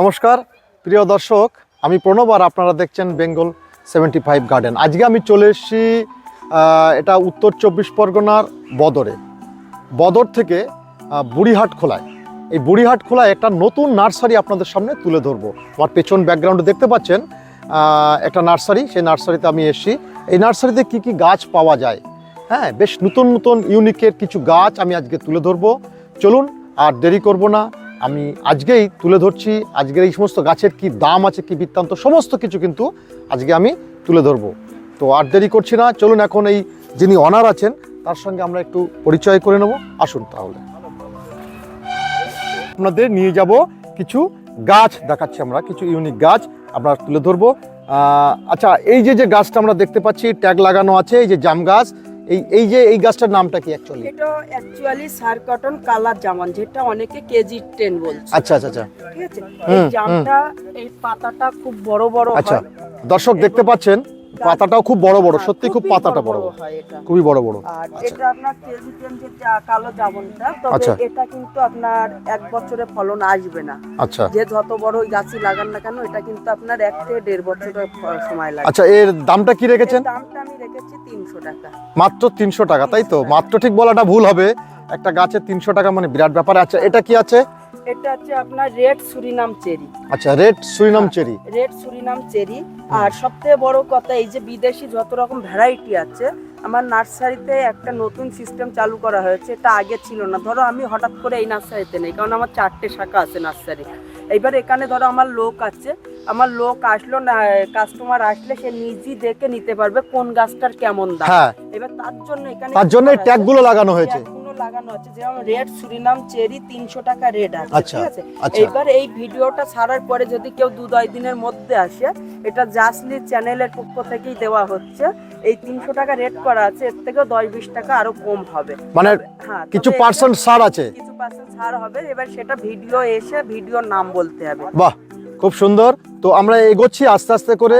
নমস্কার, প্রিয় দর্শক, আমি প্রণব আর আপনারা দেখছেন বেঙ্গল সেভেন্টি ফাইভ গার্ডেন। আজকে আমি চলে এসেছি এটা উত্তর চব্বিশ পরগনার বদরে। বদর থেকে বুড়িহাট খোলায়। এই বুড়িহাট খোলায় একটা নতুন নার্সারি আপনাদের সামনে তুলে ধরবো। আমার পেছন ব্যাকগ্রাউন্ডে দেখতে পাচ্ছেন একটা নার্সারি, সেই নার্সারিতে আমি এসেছি। এই নার্সারিতে কি কি গাছ পাওয়া যায়? হ্যাঁ বেশ নতুন নতুন ইউনিকের কিছু গাছ আমি আজকে তুলে ধরবো। চলুন, আর দেরি করব না। আমি আজকেই তুলে ধরছি, আজকের এই সমস্ত গাছের কি দাম আছে, কি বৃত্তান্ত, সমস্ত কিছু কিন্তু আজকে আমি তুলে ধরবো। তো আর দেরি করছি না, চলুন এখন এই যিনি অনার আছেন, তার সঙ্গে আমরা একটু পরিচয় করে নেব। আসুন তাহলে। আপনাদের নিয়ে যাব কিছু গাছ দেখাচ্ছি আমরা, কিছু ইউনিক গাছ আমরা তুলে ধরবো। আচ্ছা এই যে যে গাছটা আমরা দেখতে পাচ্ছি ট্যাগ লাগানো আছে, এই যে জাম গাছ এই এই যে এই গাছটার নামটা কি অ্যাকচুয়ালি এটা অ্যাকচুয়ালি সার কটন কালার জামান যেটা অনেকে কেজি টেন বলছে। আচ্ছা আচ্ছা আচ্ছা। ঠিক আছে? এই জামটা এই পাতাটা খুব বড় বড় আচ্ছা। দর্শক দেখতে পাচ্ছেন পাতাটাও খুব বড় বড় সত্যি খুব পাতাটা বড় বড়। হয় এটা। খুবই বড় বড়। আর এটা আপনার যে কালো জামনটা তবে আচ্ছা। এটা কিন্তু আপনার এক বছরে ফলন আসবে না। আচ্ছা। যে যত বড় ওই গাছই লাগান না কেন এটা কিন্তু আপনার এক থেকে দেড় বছরের সময় লাগে আচ্ছা এর দামটা কি রেখেছেন? দামটা আমি রেখেছি তিনশো টাকা। মাত্র তিনশো টাকা তাই তো? মাত্র ঠিক বলাটা ভুল হবে। একটা গাছের তিনশো টাকা মানে বিরাট ব্যাপার। আচ্ছা এটা কি আছে? এটা হচ্ছে আপনার রেড সুরিনাম চেরি। আচ্ছা red Surinam cherry. Red Surinam cherry. আর সবথেকে বড় কথা এই যে বিদেশি যত রকম ভ্যারাইটি আছে আমার নার্সারিতে একটা নতুন সিস্টেম চালু করা হয়েছে এটা আগে ছিল না। ধরো আমি হঠাৎ করে এই নার্সারিতে নেই কারণ আমার চারটে শাখা আছে নার্সারি। এইবার এখানে ধরো আমার লোক আছে আমার লোক আসলো না কাস্টমার আসলে সে নিজেই দেখে নিতে পারবে কোন গাছটার কেমন দাম। হ্যাঁ। এবার তার জন্য এখানে তার জন্য ট্যাগগুলো লাগানো হয়েছে। লাগানো আছে যেমন রেড সুরিনাম চেরি তিনশো টাকা রেড আছে আচ্ছা, ঠিক আছে? আচ্ছা। এইবার এই ভিডিওটা ছাড়ার পরে যদি কেউ দু দুই দিনের মধ্যে আসে এটা জাসলি চ্যানেলের পক্ষ থেকেই দেওয়া হচ্ছে। এই তিনশো টাকা রেট করা আছে এর থেকেও দশ বিশ টাকা আরও কম হবে। মানে হ্যাঁ কিছু পার্সেন্ট ছাড় আছে। কিছু পার্সেন্ট ছাড় হবে এবার সেটা ভিডিও এসে ভিডিওর নাম বলতে হবে। বাহ খুব সুন্দর। তো আমরা এগোচ্ছি আস্তে আস্তে করে।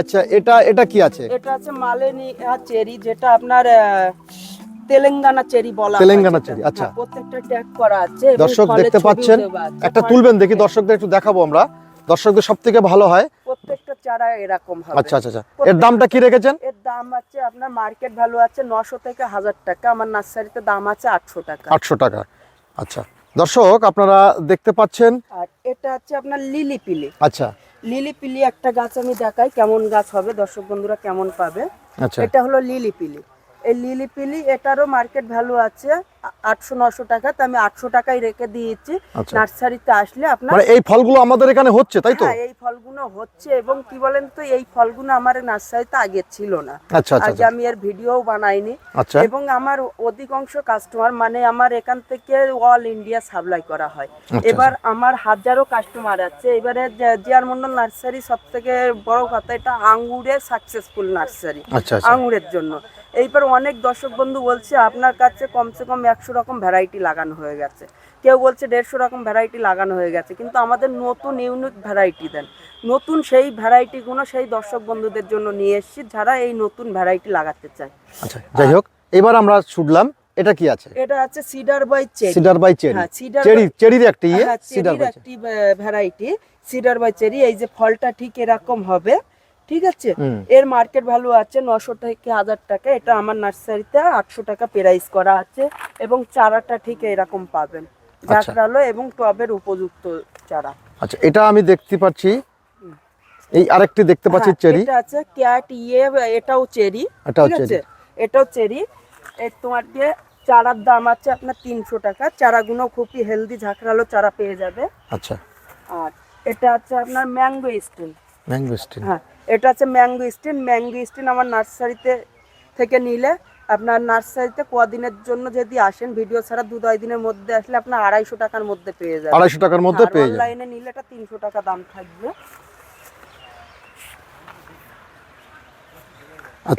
আচ্ছা এটা এটা কি আছে? এটা আছে মালেনি চেরি যেটা আপনার তেলেঙ্গানা চেরি বলা তেলেঙ্গানা। চেরি, আচ্ছা। হ্যাঁ, প্রত্যেকটা ট্যাগ করা আছে দর্শক দেখতে পাচ্ছেন একটা তুলবেন দেখি দর্শকদের একটু দেখাবো আমরা। দর্শকদের সব থেকে ভালো হয়। প্রত্যেকটা চারা এরকম হবে। আচ্ছা আচ্ছা আচ্ছা। এর দামটা কি রেখেছেন? এর দাম আছে আপনার মার্কেট ভ্যালু আছে নশো থেকে হাজার টাকা আমার নার্সারিতে দাম আছে আটশো টাকা। আটশো টাকা। আচ্ছা দর্শক আপনারা দেখতে পাচ্ছেন। আর এটা হচ্ছে আপনার লিলি পিলি। আচ্ছা। লিলি পিলি একটা গাছ আমি দেখাই কেমন গাছ হবে দর্শক বন্ধুরা কেমন পাবে। আচ্ছা। এটা হলো লিলি পিলি। এই লিলি পিলি এটারও মার্কেট ভ্যালু আছে। আটশো নশো টাকা তো আমি আটশো টাকায় রেখে দিয়েছি। আচ্ছা। নার্সারিতে আসলে আপনার মানে এই ফলগুলো আমাদের এখানে হচ্ছে তাই তো? হ্যাঁ এই ফলগুলো হচ্ছে এবং কি বলেন তো এই ফলগুলো আমার নার্সারিতে আগে ছিল না। আচ্ছা আচ্ছা আগে আমি এর ভিডিও বানাইনি। এবং আমার অধিকাংশ কাস্টমার মানে আমার এখান থেকে অল ইন্ডিয়া সাপ্লাই করা হয়। এবার আমার হাজারো কাস্টমার আছে। এবারে জিয়ার মন্ডল নার্সারি সব থেকে বড় কথা এটা আঙ্গুরের সাকসেসফুল নার্সারি। আঙ্গুরের জন্য। এইবার অনেক দর্শক বন্ধু বলছে আপনার কাছে কমসে কম একশো রকম ভ্যারাইটি লাগানো হয়ে গেছে। কেউ বলছে দেড়শো রকম ভ্যারাইটি লাগানো হয়ে গেছে কিন্তু আমাদের নতুন ইউনিক ভ্যারাইটি দেন। নতুন সেই ভ্যারাইটিগুলো সেই দর্শক বন্ধুদের জন্য নিয়ে এসেছি যারা এই নতুন ভ্যারাইটি লাগাতে চায়। আচ্ছা যাই হোক এবার আমরা ছুটলাম এটা কি আছে? এটা আছে cedar bay cherry cedar bay cherry হ্যাঁ, চেরি চেরির একটা cedar bay variety cedar bay cherry এই যে ফলটা ঠিক এরকম হবে। ঠিক আছে? এর মার্কেট ভ্যালু আছে নশো থেকে হাজার টাকা। এটা আমার নার্সারিতে আটশো টাকা প্রাইস করা আছে এবং চারাটা ঠিক এরকম পাবেন। আচ্ছা। জাকরালো এবং টবের উপযুক্ত চারা। আচ্ছা এটা আমি দেখতে পাচ্ছি। এই আরেকটি দেখতে পাচ্ছি হ্যাঁ, চেরি। এটা আছে ক্যাট ইয়ে এটাও চেরি। এটাও চেরি। এটাও চেরি। এর তোমার দিয়ে চারার দাম আছে আপনার তিনশো টাকা। চারাগুলো খুবই হেলদি ঝাঁকড়ালো চারা পেয়ে যাবে। আচ্ছা। আর এটা আছে আপনার ম্যাঙ্গো স্টিল ম্যাঙ্গো স্টিল হ্যাঁ এটা আছে ম্যাঙ্গো স্টিন। ম্যাঙ্গো স্টিন আমার নার্সারিতে থেকে নিলে আপনার নার্সারিতে কদিনের জন্য যদি আসেন ভিডিও ছাড়া দু দশ দিনের মধ্যে আসলে আপনার আড়াইশো টাকার মধ্যে পেয়ে যাবেন। আড়াইশো টাকার মধ্যে পেয়ে যাবেন। অনলাইনে নিলে এটা তিনশো টাকা দাম থাকবে।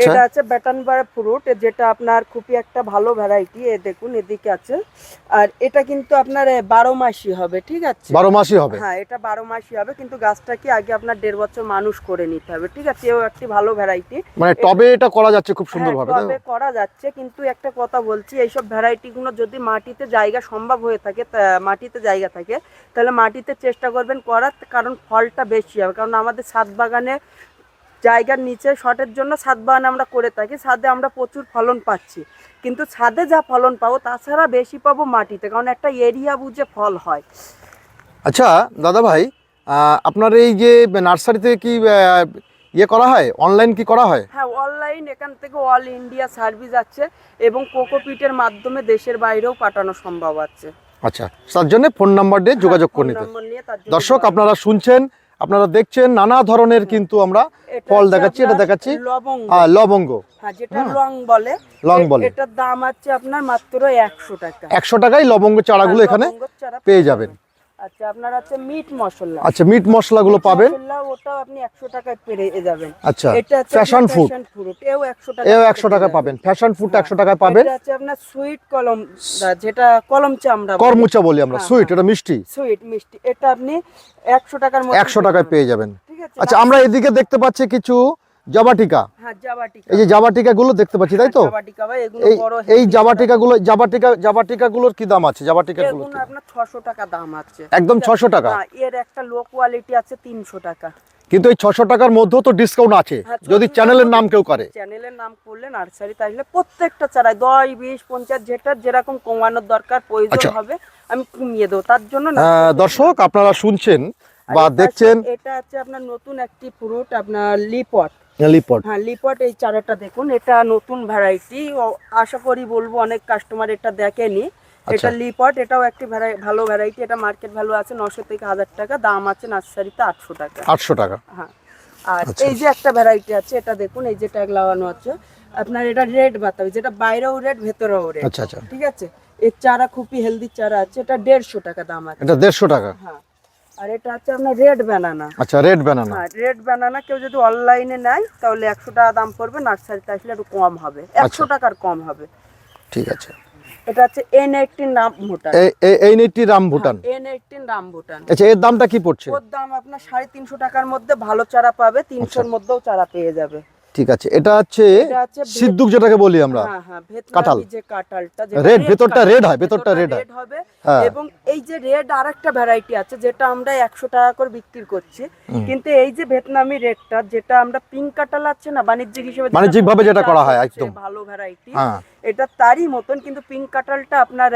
এটা আছে ব্যাটানবার ফ্রুট যেটা আপনার খুবই একটা ভালো ভ্যারাইটি এ দেখুন এদিকে আছে। আর এটা কিন্তু আপনার বারো মাসই হবে ঠিক আছে? বারো মাসই হবে? হ্যাঁ এটা বারো মাসই হবে কিন্তু গাছটাকে আগে আপনার দেড় বছর মানুষ করে নিতে হবে ঠিক আছে? এও একটি ভালো ভ্যারাইটি মানে টবে এটা করা যাচ্ছে খুব সুন্দরভাবে তো? তবে করা যাচ্ছে কিন্তু একটা কথা বলছি এইসব ভ্যারাইটি গুলো যদি মাটিতে জায়গা সম্ভব হয়ে থাকে মাটিতে জায়গা থাকে তাহলে মাটিতে চেষ্টা করবেন করার কারণ ফলটা বেশি হবে কারণ আমাদের ছাদ বাগানে জায়গার নিচে শটের জন্য ছাদ বাগান আমরা করে থাকি ছাদে আমরা প্রচুর ফলন পাচ্ছি। কিন্তু ছাদে যা ফলন পাবো তাছাড়া বেশি পাবো মাটিতে কারণ একটা এরিয়া বুঝে ফল হয়। আচ্ছা দাদা ভাই আপনার এই যে নার্সারিতে কি ইয়ে করা হয়? অনলাইন কি করা হয়? হ্যাঁ অনলাইন এখান থেকে অল ইন্ডিয়া সার্ভিস আছে এবং কোকোপিটের মাধ্যমে দেশের বাইরেও পাঠানো সম্ভব আছে। আচ্ছা তার জন্য ফোন নাম্বার দিয়ে যোগাযোগ হ্যাঁ, করে নিতে। দর্শক আপনারা শুনছেন আপনারা দেখছেন নানা ধরনের কিন্তু আমরা ফল দেখাচ্ছি, এটা দেখাচ্ছি। লবঙ্গ। হ্যাঁ হ্যাঁ। লং বলে লং বলে। এটার দাম আছে আপনার মাত্র একশো টাকা। একশো টাকায় লবঙ্গ চারাগুলো হ্যাঁ, এখানে পেয়ে যাবেন। আচ্ছা আপনার আছে মিট মশলা। আচ্ছা মিট মশলাগুলো পাবেন। ওটাও আপনি একশো টাকায় পেয়ে যাবেন। আচ্ছা এটা ফ্যাশন ফুড এও একশো টাকা এও একশো টাকা পাবেন। ফ্যাশন ফুড হ্যাঁ। একশো টাকায় পাবেন। এটা আছে আপনার সুইট কলম যেটা কলম চামড়া করমুচা বলি আমরা। হ্যাঁ, সুইট হ্যাঁ। এটা মিষ্টি। সুইট মিষ্টি। এটা আপনি একশো টাকার মধ্যে একশো টাকায় পেয়ে যাবেন। ঠিক আছে আচ্ছা। আমরা এদিকে দেখতে পাচ্ছি কিছু জাবাটিকা। হ্যাঁ জাবাটিকা। এই যে জাবাটিকা গুলো দেখতে পাচ্ছি তাই তো? হ্যাঁ, ভাই এগুলো এই এই heavy জাবাটিকা গুলো জাবাটিকা জাবাটিকা গুলোর কি দাম আছে? জাবাটিকা গুলো আপনার ছশো টাকা দাম আছে। একদম ছশো টাকা? এর একটা লো কোয়ালিটি আছে তিনশো টাকা। কিন্তু এই ছশো টাকার মধ্যেও তো ডিসকাউন্ট আছে। হ্যাঁ, যদি চ্যানেলের নাম কেউ করে। চ্যানেলের নাম করলে নার্সারি তাহলে প্রত্যেকটা চারায় দশ বিশ পঞ্চাশ যেটা যেরকম কমানোর দরকার প্রয়োজন আচ্ছা। হবে আমি কমিয়ে দেবো। তার জন্য দর্শক আপনারা শুনছেন বা দেখছেন এটা হচ্ছে আপনার নতুন একটি ফ্রুট আপনার লিপট লিপট হ্যাঁ লিপট এই চারাটা দেখুন এটা নতুন ভ্যারাইটি আশা করি বলব অনেক কাস্টমার এটা দেখেনি। আচ্ছা। এটা লিপট এটাও একটি ভালো ভ্যারাইটি এটা মার্কেট ভ্যালু আছে নশো থেকে হাজার টাকা দাম আছে নার্সারিতে আটশো টাকা। আটশো টাকা। হ্যাঁ আর আচ্ছা। এই যে একটা ভ্যারাইটি আছে এটা দেখুন এই যে ট্যাগ লাগানো আছে আপনার এটা রেড বাতাবি যেটা বাইরেও রেড ভেতরেও রেড আচ্ছা আচ্ছা। ঠিক আছে? এর চারা খুবই হেলদি চারা আছে এটা দেড়শো টাকা দাম আছে। এটা দেড়শো টাকা। হ্যাঁ আর এটা আছে আপনার রেড ব্যানানা আচ্ছা রেড ব্যানানা হ্যাঁ রেড ব্যানানা কেউ যদি অনলাইনে নেয় তাহলে একশো টাকা দাম পড়বে নার্সারিতে আসলে একটু কম হবে। একশো আচ্ছা। টাকার কম হবে। ঠিক আছে। এটা আছে এন এইটিন রাম ভুটান। এই এই- এই Ram Bhutan. N eighteen rambutan. আচ্ছা এর দামটা কি পড়ছে? ওর দাম আপনার সাড়ে তিনশো টাকার মধ্যে ভালো চারা পাবে আচ্ছা। তিনশোর মধ্যেও চারা পেয়ে যাবে। ঠিক আছে এটা হচ্ছে সিদ্ধুক যেটাকে বলি আমরা হ্যাঁ হ্যাঁ কাঁঠাল। Red, ভেতরটা red হয়, ভেতরটা red হয়। হ্যাঁ। এবং এই যে রেড আরেকটা ভ্যারাইটি আছে যেটা আমরা একশো টাকা করে বিক্রি করছি কিন্তু এই যে ভিয়েতনামি রেডটা যেটা আমরা পিঙ্ক কাঁঠাল আছে না বাণিজ্যিক হিসেবে যেটা বাণিজ্যিকভাবে যেটা করা হয়, একদম। ভালো ভ্যারাইটি এটা তারই মতন কিন্তু পিঙ্ক কাঁঠালটা আপনার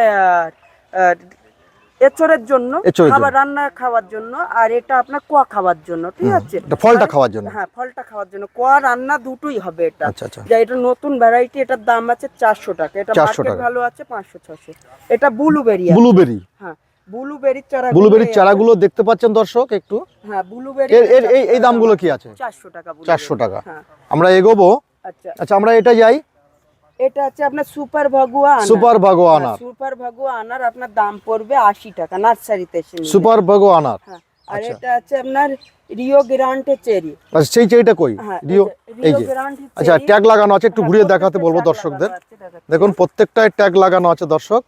আহ, জন্য খাবার রান্না খাওয়ার জন্য আর এটা আপনার কোয়া খাওয়ার জন্য ঠিক আছে? ফলটা খাওয়ার জন্য? হ্যাঁ ফলটা খাওয়ার জন্য। কোয়া রান্না দুটোই হবে এটা। আচ্ছা আচ্ছা। যা এটা নতুন ভ্যারাইটি এটার দাম আছে চারশো টাকা। এটা 400 মার্কেট। ভালো আছে পাঁচশো ছশো এটা ব্লুবেরি ব্লুবেরি হ্যাঁ ব্লুবেরির চারা ব্লুবেরির চারাগুলো দেখতে পাচ্ছেন দর্শক একটু? হ্যাঁ ব্লুবেরি এর এই দামগুলো কি আছে? চারশো টাকা blueberry। চারশো টাকা। হ্যাঁ। আমরা এগোবো? আচ্ছা। আচ্ছা আমরা এটা যাই। এটা আছে আপনার সুপার ভাগুয়া সুপার বাগো হ্যাঁ, আনার সুপার ভাগুয়া আনার আপনার দাম পড়বে আশি টাকা নার্সারিতে সুপার বাগো আনার হ্যাঁ আর আচ্ছা। এটা আছে আপনার রিও গ্রান্টে চেরি। আচ্ছা সেই চেরিটা কই? হ্যাঁ রিও এই যে। আচ্ছা ট্যাগ লাগানো আছে একটু ঘুরিয়ে দেখাতে বলব দর্শকদের। দেখুন প্রত্যেকটায় ট্যাগ লাগানো আছে দর্শক।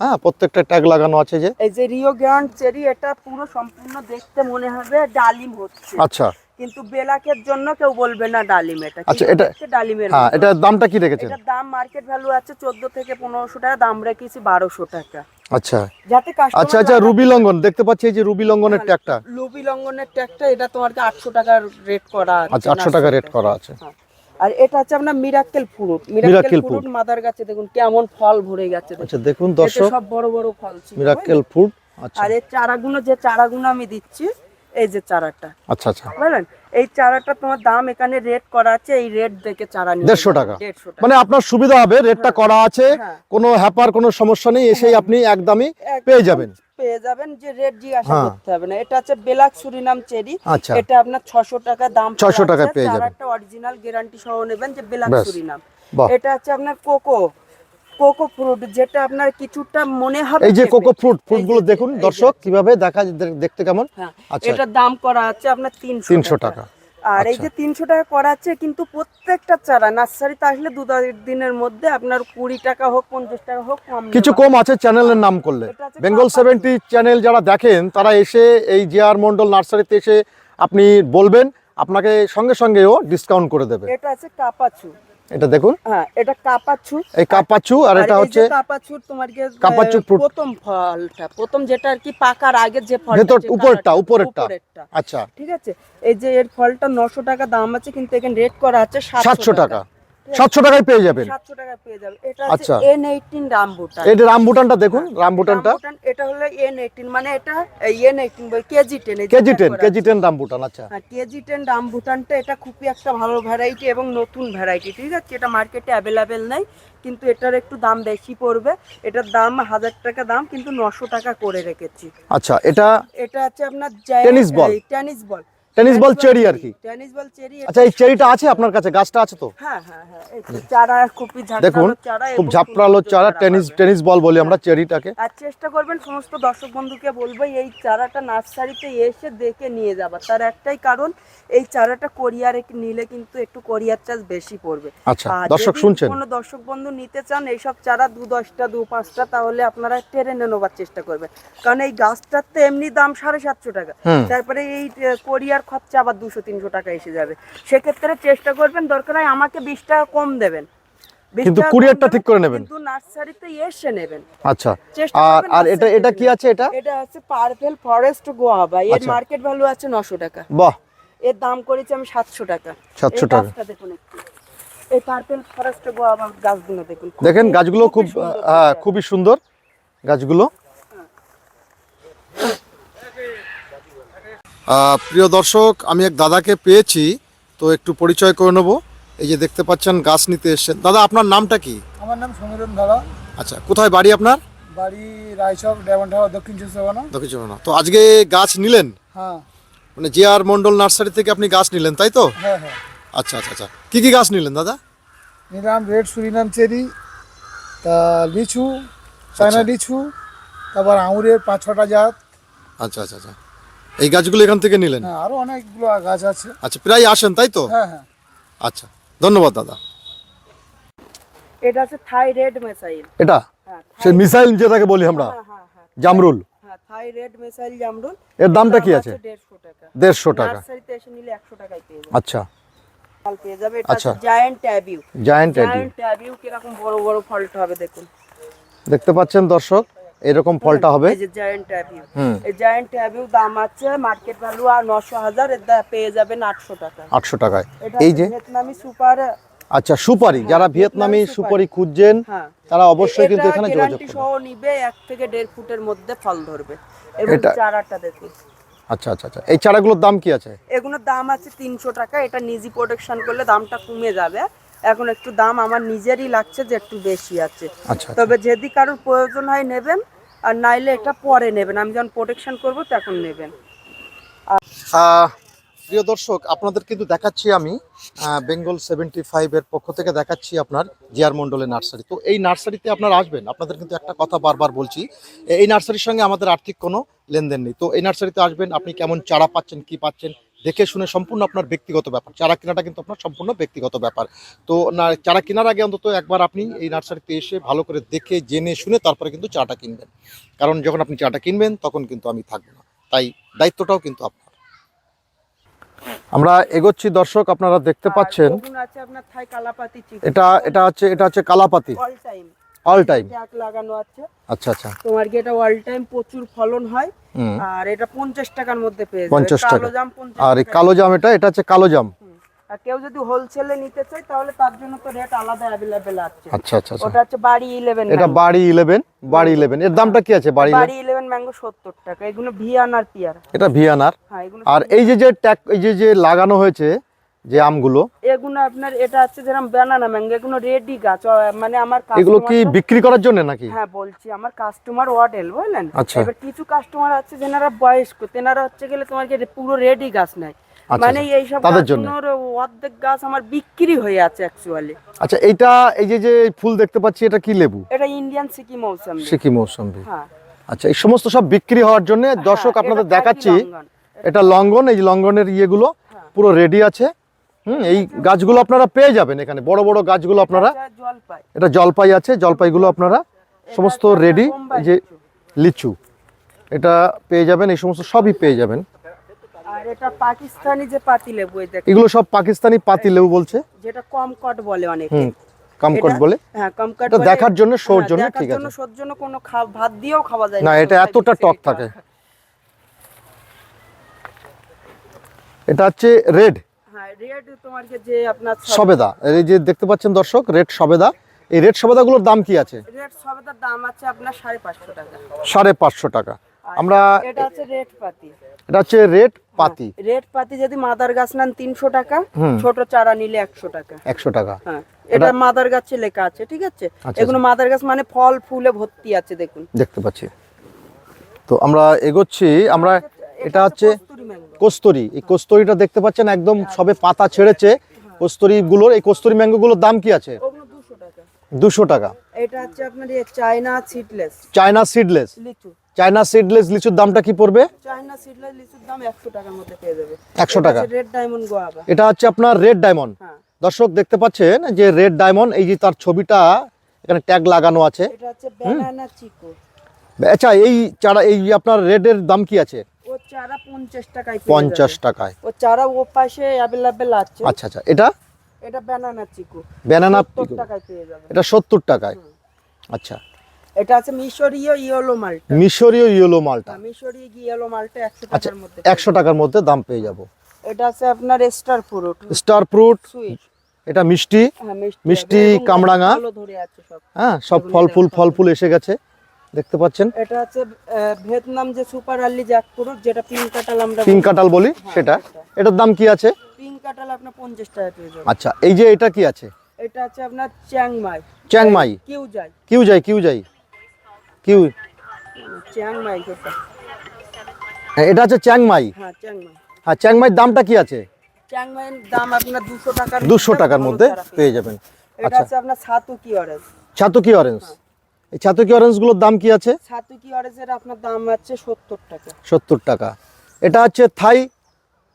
হ্যাঁ প্রত্যেকটা ট্যাগ লাগানো আছে যে। এই যে রিও গ্রান্ড চেরি এটা পুরো সম্পূর্ণ দেখতে মনে হবে ডালিম হচ্ছে। আচ্ছা। কিন্তু বেলাকের জন্য কেউ বলবে না ডালিম এটা। আচ্ছা, এটা- ডালিমের হ্যাঁ। এটার দামটা কি রেখেছেন? এটার দাম মার্কেট ভ্যালু আছে চোদ্দ থেকে পনেরোশো টাকা দাম রেখেছি বারোশো টাকা। আচ্ছা। যাতে কাস্টমার আচ্ছা আচ্ছা রুবি লঙ্ঘন দেখতে পাচ্ছি এই যে রুবি লঙ্ঘনের ট্যাগটা রুবি লঙ্ঘনের ট্যাগটা এটা তোমাকে আটশো টাকার রেট করা আছে আচ্ছা আটশো টাকা রেট করা আছে। হ্যাঁ। আর এটা হচ্ছে আপনার miracle fruit miracle fruit mother গাছে দেখুন কেমন ফল ভরে গেছে। দেখুন। আচ্ছা দেখুন দর্শক সব বড় বড় ফল ছিল। মিরাক্কেল ফুড আচ্ছা। আর এই চারাগুলো যে চারাগুলো আমি দিচ্ছি এই যে চারাটা। আচ্ছা আচ্ছা। বুঝলেন? এই চারাটা তোমার দাম এখানে রেট করা আছে এই রেট দেখে চারা নিয়ে দেড়শো যাবে। টাকা। মানে আপনার সুবিধা হবে রেটটা করা আছে হ্যাঁ। কোনো হ্যাপার কোনো সমস্যা নেই এসেই আপনি একদমই পেয়ে যাবেন। পেয়ে যাবেন যে রেট জিজ্ঞাসা হ্যাঁ। করতে হবে না। এটা হচ্ছে বেলাক সুরিনাম চেরি। আচ্ছা। এটা আপনার ছশো টাকা দাম 600 টাকা পেয়ে যাবেন। চারাটা অরিজিনাল গ্যারান্টি সহ নেবেন যে বেলাক। সুরিনাম। এটা হচ্ছে আপনার কোকো কোকো ফ্রুট যেটা আপনার কিছুটা মনে হবে এই যে কোকো ফ্রুট ফ্রুটগুলো দেখুন দর্শক কীভাবে দেখা দেখতে কেমন? হ্যাঁ, আচ্ছা। এটার দাম করা আছে আপনার তিনশো তিনশো টাকা। আর এই আচ্ছা। যে তিনশো টাকা করাচ্ছে কিন্তু প্রত্যেকটা চারা নার্সারিতে আসলে দু দিনের মধ্যে আপনার কুড়ি টাকা হোক পঞ্চাশ টাকা হোক কম কিছু কম আছে চ্যানেলের নাম করলে। বেঙ্গল। সেভেন্টি চ্যানেল যারা দেখেন তারা এসে এই জে আর মন্ডল নার্সারিতে এসে আপনি বলবেন আপনাকে সঙ্গে সঙ্গেও ডিসকাউন্ট করে দেবে। এটা আছে কাপাচু। এটা দেখুন। হ্যাঁ এটা কাপাচু। এই কাপাচু আর এটা হচ্ছে কাপাচুর তোমার কি কাপাচুর প্রথম ফলটা প্রথম যেটা আর কি পাকার আগে যে ফলটা ভেতর যে উপরেরটা। আচ্ছা। ঠিক আছে? এই যে এর ফলটা নশো টাকা দাম আছে কিন্তু এখানে রেট করা আছে সাতশো টাকা। সাতশো টাকায় পেয়ে যাবেন। সাতশো টাকা পেয়ে যাবে এটা আচ্ছা। হচ্ছে এন এইটিন রামবুটান। এই যে রামবুটানটা দেখুন রামবুটানটা। এটা হলো এন এইটিন মানে এটা N eighteen kg ten kg ten kg ten rambutan আচ্ছা। হ্যাঁ কেজি টেন রামবুটানটা এটা খুবই একটা ভালো ভ্যারাইটি এবং নতুন ভ্যারাইটি ঠিক আছে? এটা মার্কেটে অ্যাভেলেবেল নেই কিন্তু এটার একটু দাম বেশি পড়বে। এটার দাম হাজার টাকা দাম কিন্তু নশো টাকা করে রেখেছি। আচ্ছা এটা এটা আছে আপনার tennis ball. Tennis ball. Tennis ball cherry আর কি। টেনিস বল চেরি আচ্ছা এই চেরিটা আছে আপনার কাছে? গাছটা আছে তো? হ্যাঁ হ্যাঁ হ্যাঁ এই চারা খুবই দেখুন খুব ঝাপড়ালো চারা টেনিস টেনিস বল বলি আমরা চেরিটাকে। আর চেষ্টা করবেন সমস্ত দর্শক বন্ধুকে বলব এই চারাটা নার্সারিতে এসে দেখে নিয়ে যাবার তার একটাই কারণ এই চারাটা কোরিয়ারে নিলে কিন্তু একটু কোরিয়ার চার্জ বেশি পড়বে। আচ্ছা দর্শক শুনছেন? কোনো দর্শক বন্ধু নিতে চান এইসব চারা দু দশটা দু পাঁচটা তাহলে আপনারা ট্রেনে নেবার চেষ্টা করবেন। কারণ এই গাছটার তো এমনি দাম সাড়ে সাতশো টাকা। তারপরে এই কোরিয়ার খরচা আবার দুশো তিনশো টাকা এসে যাবে। সেক্ষেত্রে চেষ্টা করবেন দরকার হয় আমাকে বিশ টাকা কম দেবেন। 20 কিন্তু টাকা কুরিয়ারটা ঠিক করে নেবেন। কিন্তু নার্সারিতে এসে নেবেন। আচ্ছা। আর আর এটা এটা কি আছে এটা? এটা হচ্ছে পার্পেল ফরেস্ট গোয়াবা এর আচ্ছা। মার্কেট ভ্যালু আছে নশো টাকা। বাহ। এর দাম করেছি আমি সাতশো টাকা। 700 টাকা। দেখুন একটু। এই পার্পেল ফরেস্ট গোয়াবা গাছগুলো দেখুন। দেখেন গাছগুলো খুব হ্যাঁ খুবই সুন্দর গাছগুলো। প্রিয় দর্শক আমি এক দাদাকে পেয়েছি তো একটু পরিচয় করে নেব। এই যে দেখতে পাচ্ছেন গাছ নিতে এসেছেন। দাদা আপনার নামটা কি? আমার নাম সমীরণ ধারা আচ্ছা কোথায় বাড়ি আপনার? বাড়ি রায়চক ডায়মন্ড হাওয়া দক্ষিণ চব্বিশ পরগনা। দক্ষিণ চব্বিশ তো আজকে গাছ নিলেন? হ্যাঁ। মানে জে আর মন্ডল নার্সারি থেকে আপনি গাছ নিলেন তাই তো? হ্যাঁ হ্যাঁ। আচ্ছা আচ্ছা আচ্ছা। কি কি গাছ নিলেন দাদা? নিলাম রেড সুরিনাম চেরি তা লিচু চায়না আচ্ছা। লিচু তারপর আঙুরের পাঁচ ছটা জাত। আচ্ছা আচ্ছা আচ্ছা। এই গাছগুলো এখান থেকে নিলেন? হ্যাঁ আরও অনেকগুলো গাছ আছে। আচ্ছা প্রায় আসেন তাই তো? হ্যাঁ হ্যাঁ। আচ্ছা ধন্যবাদ দাদা। এটা হচ্ছে থাই রেড এটা? হ্যাঁ সে মিসাইল যেটাকে বলি আমরা হ্যাঁ হ্যাঁ হ্যাঁ। জামরুল। হ্যাঁ থাই জামরুল। এর দামটা কি আছে? দেড়শো টাকা। দেড়শো টাকা। নার্সারিতে এসে নিলে একশো টাকায় পেয়ে যাবে আচ্ছা। ফল পেয়ে যাবে। এটা আচ্ছা। জায়ান্ট ট্যাবিউ জায়ান্ট এডি জায়ান্ট ট্যাবিউ কীরকম বড় বড় ফলটা হবে দেখুন। দেখতে পাচ্ছেন দর্শক এরকম ফলটা হবে? এই যে জায়ান্ট ট্যাবিউ এই জায়ান্ট ট্যাবিউ দাম আছে মার্কেট ভ্যালু আর নশো এর পেয়ে যাবেন আটশো টাকা। আটশো টাকায়। এই যে? ভিয়েতনামি সুপার আচ্ছা সুপারি যারা ভিয়েতনামি ভিয়েতনামি সুপারি খুঁজছেন হ্যাঁ। তারা অবশ্যই কিন্তু এখানে যোগাযোগ সহ নিবে এক থেকে দেড় ফুটের মধ্যে ফল ধরবে। এবং চারাটা দেখুন। আচ্ছা আচ্ছা আচ্ছা। এই চারাগুলোর দাম কি আছে? এগুলোর দাম আছে তিনশো টাকা। এটা নিজে প্রোডাকশন করলে দামটা কমে যাবে। এখন একটু দাম আমার নিজেরই লাগছে যে একটু বেশি আছে। আচ্ছা তবে যদি কারোর প্রয়োজন হয় নেবেন আর নাইলে এটা পরে নেবেন। আমি যখন প্রোটেকশন করব তখন নেবেন। প্রিয় দর্শক আপনাদের কিন্তু দেখাচ্ছি আমি বেঙ্গল সেভেন্টি ফাইভের পক্ষ থেকে দেখাচ্ছি আপনার জিআর মন্ডলের নার্সারি। তো এই নার্সারিতে আপনারা আসবেন আপনাদের কিন্তু একটা কথা বারবার বলছি এই নার্সারির সঙ্গে আমাদের আর্থিক কোনো লেনদেন নেই। তো এই নার্সারিতে আসবেন আপনি কেমন চারা পাচ্ছেন কি পাচ্ছেন দেখে শুনে সম্পূর্ণ আপনার ব্যক্তিগত ব্যাপার। চারা কেনাটা কিন্তু আপনার সম্পূর্ণ ব্যক্তিগত ব্যাপার। তো না চারা কেনার আগে অন্তত একবার আপনি এই নার্সারিতে এসে ভালো করে দেখে জেনে শুনে তারপরে কিন্তু চাটা কিনবেন। কারণ যখন আপনি চাটা কিনবেন তখন কিন্তু আমি থাকব না। তাই দায়িত্বটাও কিন্তু আপনার। আমরা এগোচ্ছি দর্শক আপনারা দেখতে পাচ্ছেন। এটা এটা হচ্ছে এটা হচ্ছে কালাপাতি। অল টাইম অল টাইম লাগানো আছে। আচ্ছা আচ্ছা। তোমার কি এটা অল টাইম প্রচুর ফলন হয়? আর এটা পঞ্চাশ টাকার মধ্যে পেয়ে যাবে। 50 টাকা। কালো জাম পঞ্চাশ আর এই কালো জাম এটা এটা হচ্ছে কালো জাম। আর কেউ যদি হোলসেলে নিতে চায় তাহলে তার জন্য তো রেট আলাদা अवेलेबल আছে। আচ্ছা আচ্ছা আচ্ছা। ওটা হচ্ছে বাড়ি ইলেভেন এটা বাড়ি ইলেভেন বাড়ি ইলেভেন এর দামটা কি আছে বাড়ি বাড়ি ইলেভেন ম্যাঙ্গো সত্তর টাকা। এগুলো ভিয়ান আর পিয়ার। এটা ভিয়ানার হ্যাঁ এগুলো আর এই যে যে ট্যাগ এই যে যে লাগানো হয়েছে যে আমগুলো? এগুলো আপনার এটা আছে যেরকম বানানা ম্যাঙ্গো এগুলো রেডি গাছ মানে আমার এগুলো কি বিক্রি করার জন্য নাকি? হ্যাঁ বলছি আমার কাস্টমার ওয়াটেল বুঝলেন? আচ্ছা। এবার কিছু কাস্টমার আছে যেনারা বয়স্ক তেনারা হচ্ছে গেলে তোমার কি পুরো রেডি গাছ নেয় আচ্ছা, মানে আচ্ছা। এইসব তাদের জন্য। অর্ধেক গাছ আমার বিক্রি হয়ে আছে অ্যাকচুয়ালি আচ্ছা এইটা এই যে যে ফুল দেখতে পাচ্ছি এটা কি লেবু? এটা ইন্ডিয়ান সিকি মৌসুমি সিকি মৌসুম্বি। হ্যাঁ। আচ্ছা এই সমস্ত সব বিক্রি হওয়ার জন্য দর্শক হ্যাঁ, আপনাদের এটা দেখাচ্ছি এটা লঙ্ঘন এই যে লঙ্ঘনের ইয়েগুলো হ্যাঁ। পুরো রেডি আছে। হুম এই গাছগুলো আপনারা পেয়ে যাবেন এখানে। বড় বড় গাছগুলো আপনারা এটা জলপাই। এটা জলপাই আছে জলপাইগুলো আপনারা সমস্ত রেডি বোম্বাই যে লিচু। এটা পেয়ে যাবেন এই সমস্ত সবই পেয়ে যাবেন। আর এটা পাকিস্তানি যে এই এগুলো সব পাকিস্তানি পাতি লেবু বলছে। যেটা বলে অনেকে। হুম বলে। হ্যাঁ এটা দেখার জন্য শোর জন্য ঠিক আছে। শোর জন্য কোনো ভাত দিয়েও খাওয়া যায় না, এটা এতটা টক থাকে। এটা হচ্ছে রেড হ্যাঁ রেড তোমার যে আপনার সবেদা। এই যে দেখতে পাচ্ছেন দর্শক রেড সবেদা। এই রেড সবেদাগুলোর দাম কি আছে? রেড সবেদার দাম আছে আপনার সাড়ে পাঁচশো টাকা। সাড়ে পাঁচশো টাকা। আমরা এটা আছে রেড পাতি। এটা হচ্ছে রেড পাতি। রেড পাতি যদি মাদার গাছ নেন তিনশো টাকা ছোট চারা নিলে একশো টাকা। একশো টাকা। হ্যাঁ এটা মাদার গাছে লেখা আছে ঠিক আছে? আচ্ছা, এগুলো মাদার গাছ মানে ফল ফুলে ভর্তি আছে দেখুন। দেখতে পাচ্ছি। তো আমরা এগোচ্ছি আমরা এটা হচ্ছে কস্তুরি এই কস্তুরিটা দেখতে পাচ্ছেন একদম সবে পাতা ছেড়েছে। কস্তুরি গুলোর এই কস্তুরি ম্যাঙ্গোগুলোর দাম কি আছে? দুশো টাকা। এটা হচ্ছে আপনার এই চায়না সিডলেস চায়না সিডলেস লিচু। চায়না সিডলেস লিচুর দামটা কি পড়বে? চায়না সিডলেস লিচুর দাম একশো টাকার মধ্যে পেয়ে যাবে। 100 টাকা? রেড ডায়মন্ড গোয়াবা এটা হচ্ছে আপনার রেড ডায়মন্ড হ্যাঁ। দর্শক দেখতে পাচ্ছেন যে রেড ডায়মন্ড এই যে তার ছবিটা এখানে ট্যাগ লাগানো আছে। এটা হচ্ছে ব্যানানা চিকু আচ্ছা এই চারা এই আপনার রেডের দাম কি আছে? চারা পঞ্চাশ টাকায় পেয়ে পঞ্চাশ। টাকায়। ও চারা ও পাশে অ্যাভেলেবেল আছে। আচ্ছা আচ্ছা এটা? এটা ব্যানানা চিকু ব্যানানা টাকায় পেয়ে এটা সত্তর টাকায়? আচ্ছা। এটা আছে মিশরীয় ইয়েলো মালটা। মিশরীয় ইয়েলো মালটা। হ্যাঁ, মিশরীয় ইয়েলো মালটা একশো আচ্ছা টাকার মধ্যে একশো টাকার মধ্যে দাম পেয়ে যাব। এটা আছে আপনার star fruit star fruit sweet এটা মিষ্টি। হ্যাঁ মিষ্টি কামরাঙা। হ্যাঁ সব ফল ফুল ফল ফুল এসে গেছে। দেখতে পাচ্ছেন? এটা আছে ভিয়েতনাম যে সুপার আর্লি জ্যাক ফ্রুট যেটা পিঙ্ক কাটাল আমরা পিঙ্ক কাঁঠাল বলি সেটা। এটার দাম কি আছে? পিঙ্ক কাটাল আপনার পঞ্চাশ টাকা পেয়ে যাবে আচ্ছা এই যে এটা কি আছে? এটা আছে আপনার চ্যাংমাই চ্যাংমাই কিউ যাই। কিউ যাই কিউ যাই। কিউ। চ্যাংমাই হ্যাঁ, এটা আছে চ্যাংমাই হ্যাঁ চ্যাংমাই হ্যাঁ চ্যাংমাইয়ের দামটা কি আছে? চ্যাংমাইয়ের দাম আপনার দুশো টাকার দুশো টাকার মধ্যে পেয়ে যাবেন। এটা আচ্ছা। আছে আপনার ছাতু কি অরেঞ্জ ছাতুকি অরেঞ্জ এই ছাতুকি অরেঞ্জগুলোর দাম কি আছে? ছাতু কি অরেঞ্জের আপনার দাম আছে সত্তর টাকা। সত্তর টাকা। এটা হচ্ছে থাই?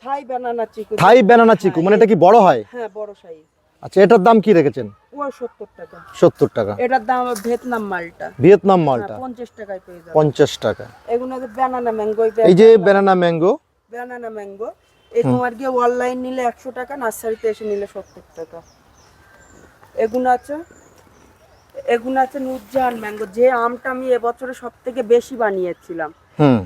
থাই বানানা চিকু থাই ব্যানানা চিকু মানে এটা কি বড় হয়? হ্যাঁ বড় সাইজ। আচ্ছা এটার দাম কি রেখেছেন? সত্তর টাকা। সত্তর টাকা। এটার দাম ভিয়েতনাম মালটা। ভিয়েতনাম মালটা। পঞ্চাশ টাকায় পেয়ে যাবে পঞ্চাশ টাকা। এগুলো ব্যানানা ম্যাঙ্গো এই যে ব্যানানা ম্যাঙ্গো ব্যানানা ম্যাঙ্গো এই তোমার গিয়ে অনলাইন নিলে একশো টাকা নার্সারিতে এসে নিলে সত্তর টাকা। এগুলো আছে এগুলো আছে নুরজাহান ম্যাঙ্গো যে আমটা আমি এবছরে সব থেকে বেশি বানিয়েছিলাম।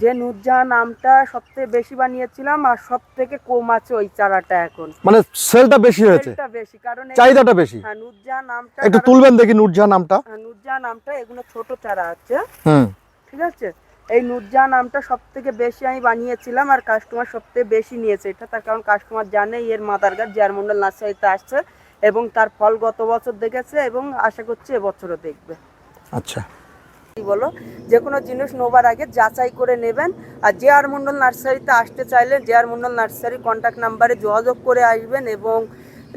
যে নুরজাহান আমটা সব থেকে বেশি বানিয়েছিলাম আর সব থেকে কম আছে ওই চারাটা এখন। মানে সেলটা বেশি হয়েছে? বেশি কারণ চাহিদাটা বেশি? হ্যাঁ নুরজাহান আমটা একটু তুলবেন দেখি নুরজাহান নামটা হ্যাঁ, নুরজাহান আমটা এগুলো ছোট চারা আছে। ঠিক আছে? এই নুরজাহান আমটা সব থেকে বেশি আমি বানিয়েছিলাম আর কাস্টমার সব থেকে বেশি নিয়েছে। এটা তার কারণ কাস্টমার জানে এর মাদার গাছ জারমন্ডল নার্সারিতে আসছে। এবং তার ফল গত বছর দেখেছে এবং আশা করছি এবছরও দেখবে। আচ্ছা। কি বলো? যে কোনো জিনিস নেবার আগে যাচাই করে নেবেন। আর জে আর মন্ডল নার্সারিতে আসতে চাইলে J R Mondal nursery contact নাম্বারে যোগাযোগ করে আসবেন এবং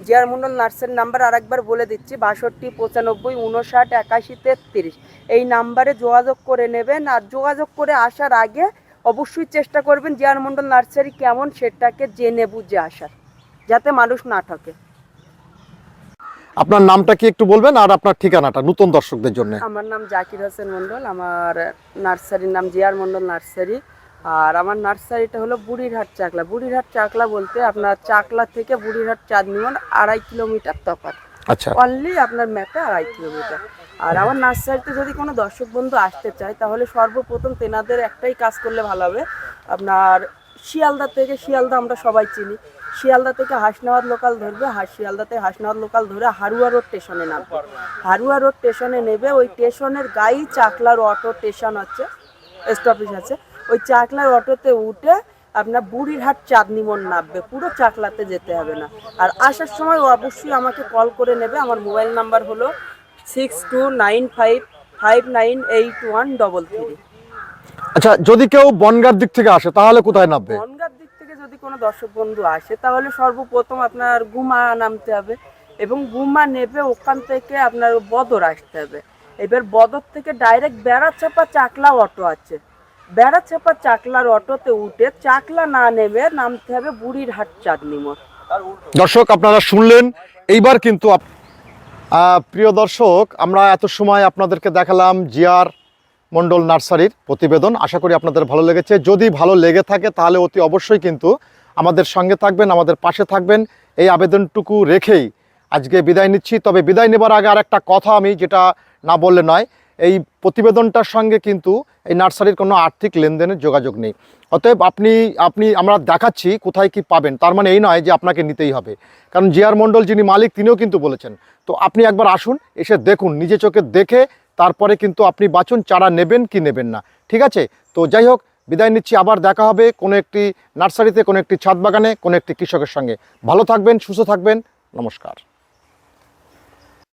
জে আর মন্ডল নার্সারির নাম্বার আরেকবার বলে দিচ্ছি বাষট্টি পঁচানব্বই উনষাট একাশি তেত্রিশ। এই নাম্বারে যোগাযোগ করে নেবেন। আর যোগাযোগ করে আসার আগে অবশ্যই চেষ্টা করবেন জে আর মন্ডল নার্সারি কেমন সেটাকে জেনে বুঝে আসার যাতে মানুষ না ঠকে। আপনার নামটা কি একটু বলবেন আর আপনার ঠিকানাটা নতুন দর্শকদের জন্য? আমার নাম জাকির হোসেন মন্ডল আমার নার্সারির নাম জিয়ার মন্ডল নার্সারি। আর আমার নার্সারিটা হলো বুড়িরহাট চাকলা। বুড়িরহাট চাকলা বলতে আপনার চাকলা থেকে বুড়িরহাট চাঁদনিমন আড়াই কিলোমিটার তফাৎ। আচ্ছা। অনলি আপনার ম্যাপে আড়াই কিলোমিটার। আর আমার নার্সারিতে যদি কোনো দর্শক বন্ধু আসতে চায় তাহলে সর্বপ্রথম তেনাদের একটাই কাজ করলে ভালো হবে। আপনার শিয়ালদা থেকে শিয়ালদা আমরা সবাই চিনি। শিয়ালদা থেকে হাসনাবাদ লোকাল ধরবে হাস শিয়ালদা থেকে হাসনাবাদ লোকাল ধরে হারুয়া রোড স্টেশনে নামবে। হারুয়া রোড স্টেশনে নেবে ওই স্টেশনের গাই চাকলার অটো স্টেশন আছে স্টপেজ আছে। ওই চাকলার অটোতে উঠে আপনার বুড়িরহাট চাঁদনি মোড় নামবে পুরো চাকলাতে যেতে হবে না। আর আসার সময় অবশ্যই আমাকে কল করে নেবে আমার মোবাইল নাম্বার হলো six two nine five five nine eight one double three আচ্ছা যদি কেউ বনগার দিক থেকে আসে তাহলে কোথায় নামবে? বনগার কোনো দর্শক বন্ধু আসে, তাহলে সর্বপ্রথম আপনার গুমা নামতে হবে এবং গুমা নেবে ওখান থেকে আপনার বদর আসতে হবে। এবার বদর থেকে ডাইরেক্ট বেড়াচাপা চাকলা অটো আছে। বেড়া চাপা চাকলার অটোতে উঠে চাকলা না নেবে নামতে হবে বুড়ির হাট চাঁদনি মোড়। দর্শক, আপনারা শুনলেন, এইবার কিন্তু প্রিয় দর্শক, আমরা এত সময় আপনাদেরকে দেখালাম, জিয়ার মন্ডল নার্সারির প্রতিবেদন। আশা করি আপনাদের ভালো লেগেছে। যদি ভালো লেগে থাকে তাহলে অতি অবশ্যই কিন্তু আমাদের সঙ্গে থাকবেন, আমাদের পাশে থাকবেন। এই আবেদনটুকু রেখেই আজকে বিদায় নিচ্ছি। তবে বিদায় নেবার আগে আর একটা কথা আমি, যেটা না বললে নয়, এই প্রতিবেদনটার সঙ্গে কিন্তু এই নার্সারির কোনো আর্থিক লেনদেনের যোগাযোগ নেই। অতএব আপনি আপনি, আমরা দেখাচ্ছি কোথায় কি পাবেন। তার মানে এই নয় যে আপনাকে নিতেই হবে। কারণ জিআর মণ্ডল যিনি মালিক, তিনিও কিন্তু বলেছেন। তো আপনি একবার আসুন, এসে দেখুন, নিজে চোখে দেখে তারপরে কিন্তু আপনি বাছুন চারা নেবেন কি নেবেন না। ঠিক আছে? তো যাই হোক, বিদায় নিচ্ছি। আবার দেখা হবে কোনো একটি নার্সারিতে, কোনো একটি ছাদ বাগানে, কোনো একটি কৃষকের সঙ্গে। ভালো থাকবেন, সুস্থ থাকবেন। নমস্কার।